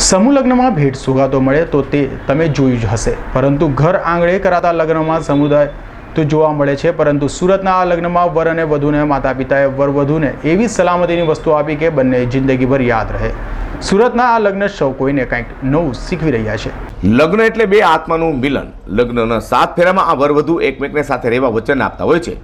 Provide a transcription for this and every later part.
સમૂહ લગ્નમાં ભેટ સુગાતો મળે તો તે તમે જોયું જ હશે. પરંતુ ઘર આંગણે કરાતા લગ્નમાં સમુદાય તો જોવા મળે છે, પરંતુ સુરતના આ લગ્નમાં વર અને વધુને માતા પિતાએ વર વધુને એવી સલામતીની વસ્તુ આપી કે બંને જિંદગીભર યાદ રહે. સુરતના આ લગ્ન સૌ કોઈને કંઈક નવું શીખવી રહ્યા છે. લગ્ન એટલે બે આત્માનું મિલન. લગ્નના સાત ફેરામાં આ વર વધુ એકમેકને સાથે રહેવા વચન આપતા હોય છે.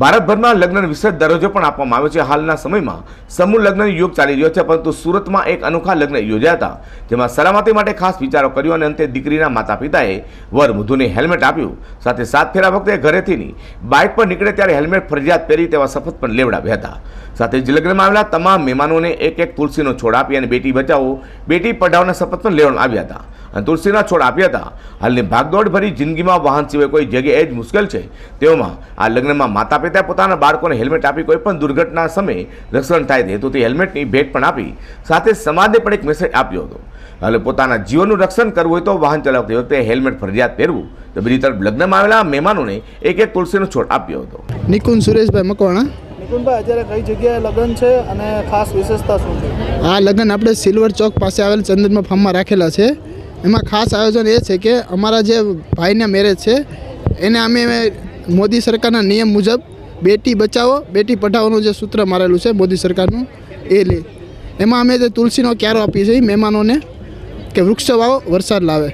ભારતભરમાં લગ્ન વિશેષ દરજ્જો પણ આપવામાં આવ્યો છે. હાલના સમયમાં સમૂહ લગ્ન યુગ ચાલી રહ્યો છે, પરંતુ સુરતમાં એક અનોખા લગ્ન યોજાયા હતા, જેમાં સલામતી માટે ખાસ વિચારો કર્યો અને અંતે દીકરીના માતા પિતાએ વર વધુને હેલ્મેટ આપ્યું. સાથે સાત ફેરા વખતે ઘરેથી બાઇક પર નીકળે ત્યારે હેલ્મેટ ફરજિયાત પહેરી તેવા શપથ પણ લેવડાવ્યા હતા. સાથે જ લગ્નમાં આવેલા તમામ મહેમાનોને એક એક તુલસીનો છોડ આપી અને બેટી બચાવો, બેટી પઢાઓના શપથ પણ લેવામાં આવ્યા હતા. અને તુલસીના છોડ આપ્યા હતા. હાલની ભાગદોડ ભરી જિંદગીમાં વાહન સિવાય કોઈ જગ્યાએ જ મુશ્કેલ છે. તેઓમાં આ લગ્નમાં માતા પિતાએ પોતાના બાળકોને હેલ્મેટ આપી કોઈ પણ દુર્ઘટના સમયે રક્ષણ થાય તે હેતુથી હેલ્મેટની ભેટ પણ આપી સાથે સમાજને પણ એક મેસેજ આપ્યો હતો. એટલે પોતાના જીવનનું રક્ષણ કરવું હોય તો વાહન ચલાવતી વખતે હેલ્મેટ ફરજિયાત પહેરવું. તો બીજી તરફ લગ્નમાં આવેલા મહેમાનોને એક એક તુલસીનો છોડ આપ્યો હતો. નિકુંજ સુરેશભાઈ મકવાણા. નિકુંજભાઈ અત્યારે કઈ જગ્યાએ લગ્ન છે અને ખાસ વિશેષતા શું છે? આ લગ્ન આપણે સિલ્વર ચોક પાસે આવેલ ચંદનમાં ફાર્મમાં રાખેલા છે. એમાં ખાસ આયોજન એ છે કે અમારા જે ભાઈના મેરેજ છે એને અમે મોદી સરકારના નિયમ મુજબ બેટી બચાવો બેટી પઢાઓનું જે સૂત્ર મારેલું છે મોદી સરકારનું એ લે. એમાં અમે જે તુલસીનો ક્યારો આપીએ છીએ મહેમાનોને કે વૃક્ષ વાવો વરસાદ લાવે.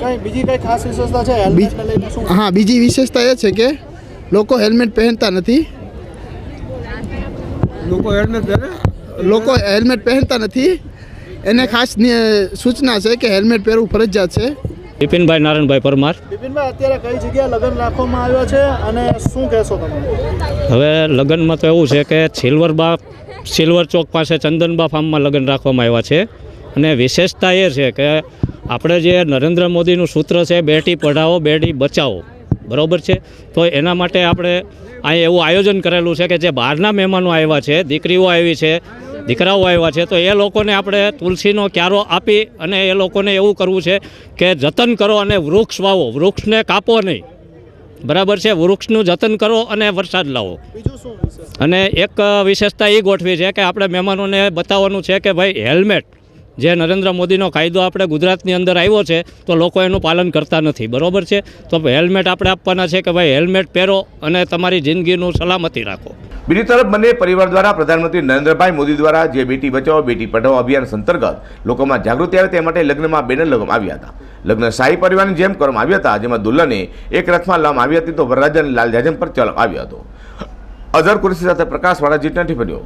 કઈ બીજી કઈ ખાસ વિશેષતા છે? હેલ્મેટને લઈને શું? હા બીજી વિશેષતા એ છે કે લોકો હેલ્મેટ પહેરતા નથી. લોકો હેલ્મેટ પહેરે? લોકો હેલ્મેટ પહેરતા નથી. એને ખાસ સૂચના છે કે હેલ્મેટ પહેરવું ફરજિયાત છે. બિપિનભાઈ નારાયણભાઈ પરમાર. બિપિનભાઈ અત્યારે કઈ જગ્યાએ લગ્ન રાખવામાં આવ્યા છે અને શું કહેશો તમે? હવે લગ્નમાં તો એવું છે કે સિલ્વરબા સિલ્વર ચોક પાસે ચંદનબા ફાર્મમાં લગ્ન રાખવામાં આવ્યા છે. અને વિશેષતા એ છે કે આપણે જે નરેન્દ્ર મોદીનું સૂત્ર છે બેટી પઢાઓ બેટી બચાવો. બરાબર છે? તો એના માટે આપણે અહીં એવું આયોજન કરેલું છે કે જે બહારના મહેમાનો આવ્યા છે, દીકરીઓ આવી છે, દીકરાઓ આવ્યા છે, તો એ લોકોને આપણે તુલસીનો ક્યારો આપી અને એ લોકોને એવું કરવું છે કે જતન કરો અને વૃક્ષ વાવો. વૃક્ષને કાપો નહીં. બરાબર છે? વૃક્ષનું જતન કરો અને વરસાદ લાવો. અને એક વિશેષતા એ ગોઠવી છે કે આપણે મહેમાનોને બતાવવાનું છે કે ભાઈ, હેલ્મેટ જે નરેન્દ્ર મોદીનો કાયદો આપણે ગુજરાતની અંદર આવ્યો છે, તો લોકો એનું પાલન કરતા નથી. બરાબર છે? તો હેલ્મેટ આપણે આપવાના છે કે ભાઈ હેલ્મેટ પહેરો અને તમારી જિંદગીનું સલામતી રાખો. બીજી તરફ બંને પરિવાર દ્વારા પ્રધાનમંત્રી નરેન્દ્રભાઈ મોદી દ્વારા જે બેટી બચાવો, બેટી પઢાઓ અભિયાન અંતર્ગત લોકોમાં જાગૃતિ આવે તે માટે લગ્નમાં બેનર લગાવવામાં આવ્યા હતા. લગ્ન શાહી પરિવારની જેમ કરવામાં આવ્યા હતા, જેમાં દુલ્હને એક રથમાં લાવવામાં આવી હતી તો વરરાજન લાલ જાજમ પર ચલાવવામાં આવ્યો હતો. અઝર કુરેશી સાથે પ્રકાશ વાળા જીટના ટિપ્પણીઓ